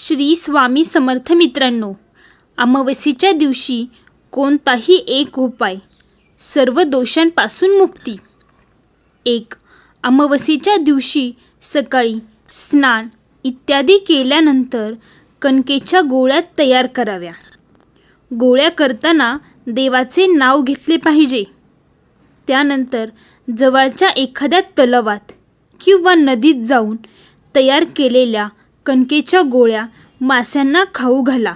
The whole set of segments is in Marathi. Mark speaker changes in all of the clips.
Speaker 1: श्री स्वामी समर्थ मित्रांनो अमावस्येच्या दिवशी कोणताही एक उपाय सर्व दोषांपासून मुक्ती. एक अमावस्येच्या दिवशी सकाळी स्नान इत्यादी केल्यानंतर कणकेच्या गोळ्या तयार कराव्या. गोळ्या करताना देवाचे नाव घेतले पाहिजे. त्यानंतर जवळच्या एखाद्या तलावात किंवा नदीत जाऊन तयार केलेल्या कणकेच्या गोळ्या माशांना खाऊ घाला.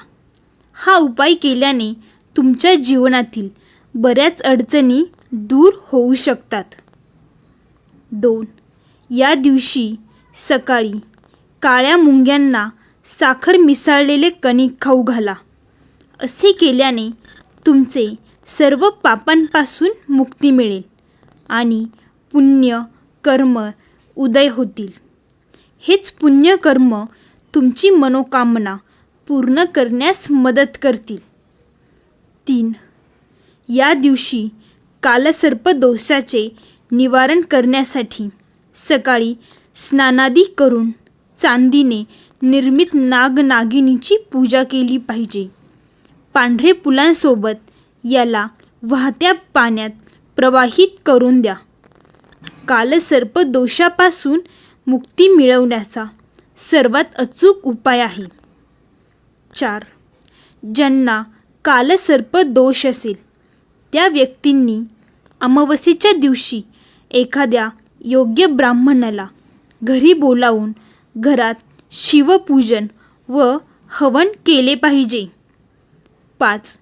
Speaker 1: हा उपाय केल्याने तुमच्या जीवनातील बऱ्याच अडचणी दूर होऊ शकतात. दोन. या दिवशी सकाळी काळ्या मुंग्यांना साखर मिसळलेले कणिक खाऊ घाला. असे केल्याने तुमचे सर्व पापांपासून मुक्ती मिळेल आणि पुण्य कर्म उदय होतील. हेच पुण्यकर्म तुमची मनोकामना पूर्ण करण्यास मदत करतील. तीन या दिवशी कालसर्प दोषाचे निवारण करण्यासाठी सकाळी स्नानादी करून चांदीने निर्मित नागनागिनीची पूजा केली पाहिजे. पांढरे फुलांसोबत याला वाहत्या पाण्यात प्रवाहित करून द्या. कालसर्प दोषापासून मुक्ती मिळवण्याचा सर्वात अचूक उपाय आहे. चार. ज्यांना कालसर्प दोष असेल त्या व्यक्तींनी अमावस्येच्या दिवशी एखाद्या योग्य ब्राह्मणाला घरी बोलावून घरात शिवपूजन व हवन केले पाहिजे. पाच.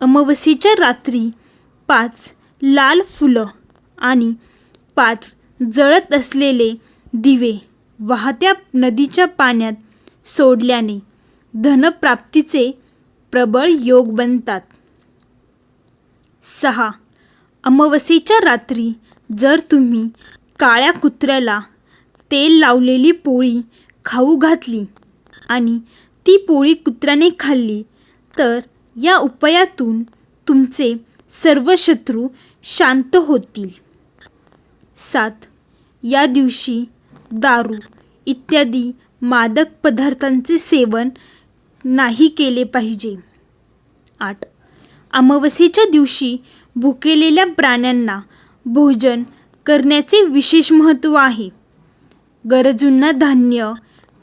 Speaker 1: अमावस्येच्या रात्री पाच लाल फुलं आणि पाच जळत असलेले दिवे वाहत्या नदीच्या पाण्यात सोडल्याने धनप्राप्तीचे प्रबळ योग बनतात. सहा. अमावस्येच्या रात्री जर तुम्ही काळ्या कुत्र्याला तेल लावलेली पोळी खाऊ घातली आणि ती पोळी कुत्र्याने खाल्ली तर या उपायातून तुमचे सर्व शत्रू शांत होतील. सात. या दिवशी दारू इत्यादी मादक पदार्थांचे सेवन नाही केले पाहिजे. आठ. अमावस्येच्या दिवशी भुकेलेल्या प्राण्यांना भोजन करण्याचे विशेष महत्त्व आहे. गरजूंना धान्य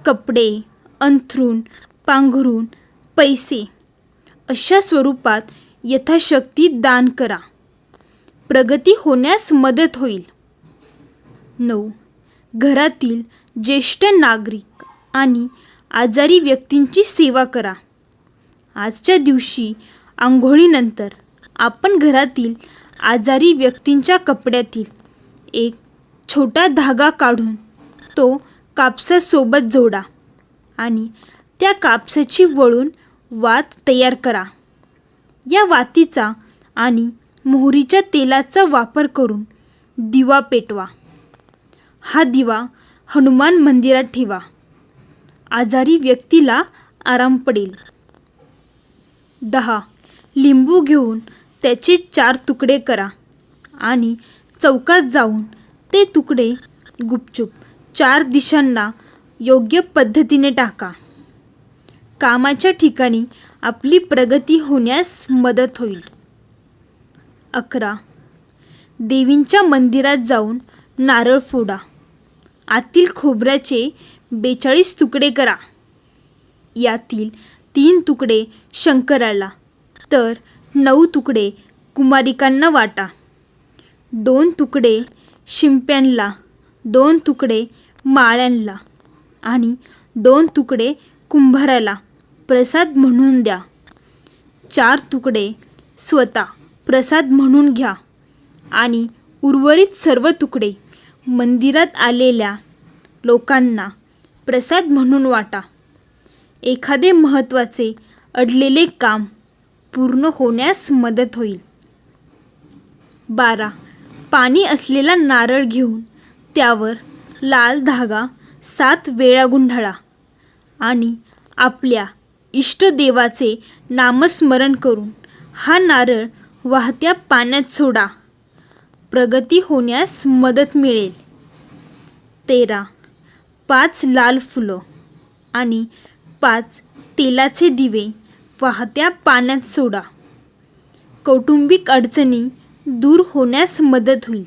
Speaker 1: कपडे अंथरूण पांघरून पैसे अशा स्वरूपात यथाशक्ती दान करा. प्रगती होण्यास मदत होईल. नऊ. घरातील ज्येष्ठ नागरिक आणि आजारी व्यक्तींची सेवा करा. आजच्या दिवशी आंघोळीनंतर आपण घरातील आजारी व्यक्तींच्या कपड्यातील एक छोटा धागा काढून तो कापसासोबत जोडा आणि त्या कापसाची वळून वात तयार करा. या वातीचा आणि मोहरीच्या तेलाचा वापर करून दिवा पेटवा. हा दिवा हनुमान मंदिरात ठेवा. आजारी व्यक्तीला आराम पडेल. दहा. लिंबू घेऊन त्याचे चार तुकडे करा आणि चौकात जाऊन ते तुकडे गुपचूप चार दिशांना योग्य पद्धतीने टाका. कामाच्या ठिकाणी आपली प्रगती होण्यास मदत होईल. अकरा. देवींच्या मंदिरात जाऊन नारळ फोडा. आतील खोबऱ्याचे बेचाळीस तुकडे करा. यातील तीन तुकडे शंकराला. तर नऊ तुकडे कुमारिकांना वाटा. दोन तुकडे शिंप्यांना. दोन तुकडे माळ्यांना. आणि दोन तुकडे कुंभाराला. प्रसाद म्हणून द्या. चार तुकडे स्वतः प्रसाद म्हणून घ्या. आणि उर्वरित सर्व तुकडे मंदिरात आलेल्या लोकांना प्रसाद म्हणून वाटा. एखादे महत्त्वाचे अडलेले काम पूर्ण होण्यास मदत होईल. बारा. पाणी असलेला नारळ घेऊन त्यावर लाल धागा सात वेळा गुंढाळा आणि आपल्या इष्टदेवाचे नामस्मरण करून हा नारळ वाहत्या पाण्यात सोडा. प्रगती होण्यास मदत मिळेल. तेरा. पाच लाल फुलं आणि पाच तेलाचे दिवे वाहत्या पाण्यात सोडा. कौटुंबिक अडचणी दूर होण्यास मदत होईल.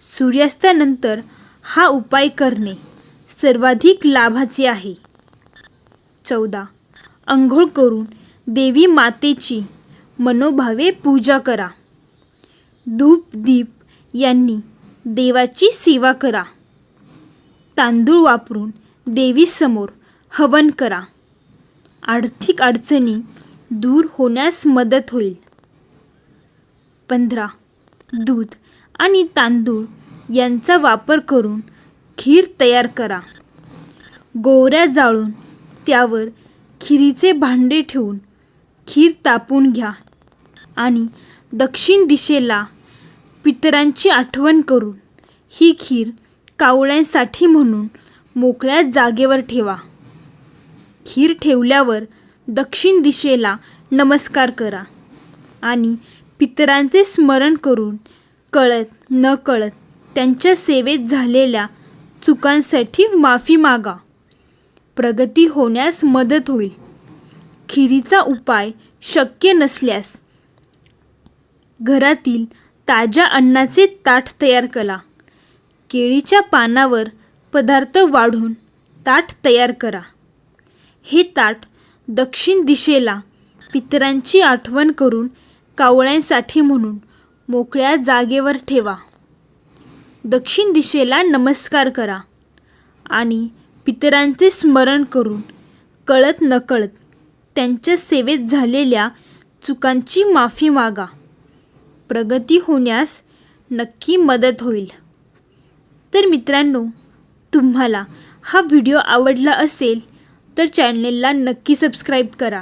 Speaker 1: सूर्यास्तानंतर हा उपाय करणे सर्वाधिक लाभाचे आहे. चौदा. अंघोळ करून देवी मातेची मनोभावे पूजा करा. धूप दीप यांनी देवाची सेवा करा. तांदूळ वापरून देवीसमोर हवन करा. आर्थिक अडचणी दूर होण्यास मदत होईल. पंधरा. दूध आणि तांदूळ यांचा वापर करून खीर तयार करा. गोवऱ्या जाळून त्यावर खिरीचे भांडे ठेवून खीर तापून घ्या आणि दक्षिण दिशेला पितरांची आठवण करून ही खीर कावळ्यांसाठी म्हणून मोकळ्या जागेवर ठेवा. खीर ठेवल्यावर दक्षिण दिशेला नमस्कार करा आणि पितरांचे स्मरण करून कळत न कळत त्यांच्या सेवेत झालेल्या चुकांसाठी माफी मागा. प्रगती होण्यास मदत होईल. खिरीचा उपाय शक्य नसल्यास घरातील ताज्या अन्नाचे ताट तयार करा. केळीच्या पानावर पदार्थ वाढून ताट तयार करा. हे ताट दक्षिण दिशेला पितरांची आठवण करून कावळ्यांसाठी म्हणून मोकळ्या जागेवर ठेवा. दक्षिण दिशेला नमस्कार करा आणि पितरांचे स्मरण करून कळत नकळत त्यांच्या सेवेत झालेल्या चुकांची माफी मागा. प्रगती होण्यास नक्की मदत होईल. तर मित्रांनो तुम्हाला हा व्हिडिओ आवडला असेल तर चॅनलला नक्की सबस्क्राईब करा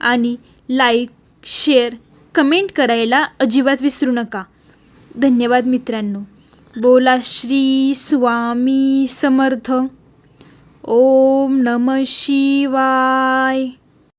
Speaker 1: आणि लाईक शेअर कमेंट करायला अजिबात विसरू नका. धन्यवाद मित्रांनो. बोला श्री स्वामी समर्थ. ओम नम शिवाय.